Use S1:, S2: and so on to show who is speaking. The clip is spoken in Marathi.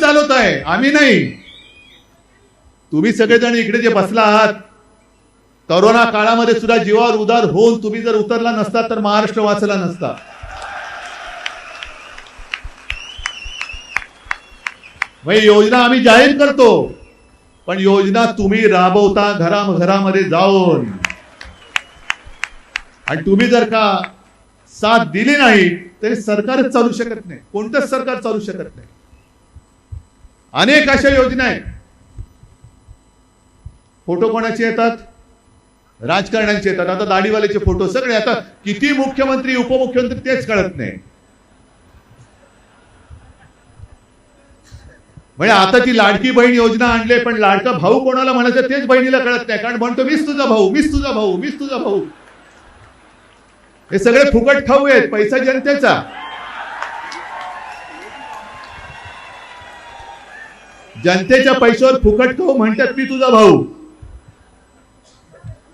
S1: चालवत आहे. आम्ही नाही. तुम्ही सगळेजण इकडे जे बसला आहात करोना काळामध्ये सुद्धा जीवावर उदार होऊन तुम्ही जर उतरला नसता तर महाराष्ट्र वाचला नसता. म्हणजे योजना आम्ही जाहीर करतो. पण योजना तुम्ही राबवता घरा घरामध्ये जाऊन. आणि तुम्ही जर का साथ दिली नाही तरी सरकारच चालू शकत नाही. कोणतंच सरकार चालू शकत नाही. अनेक अशा योजना आहेत. फोटो कोणाचे येतात? राजकारण्यांचे येतात. आता दाढीवाल्याचे फोटो सगळे आता किती मुख्यमंत्री उपमुख्यमंत्री तेच कळत नाही. म्हणजे आता ती लाडकी बहीण योजना आणले पण लाडका भाऊ कोणाला म्हणायचं तेच बहिणीला कळत नाही. कारण म्हणतो मीच तुझा भाऊ मीच तुझा भाऊ मीच तुझा भाऊ. हे सगळे फुकट खाऊ आहेत. पैसा जनतेचा. जनतेच्या पैशावर फुकट खाऊ म्हणतात मी तुझा भाऊ.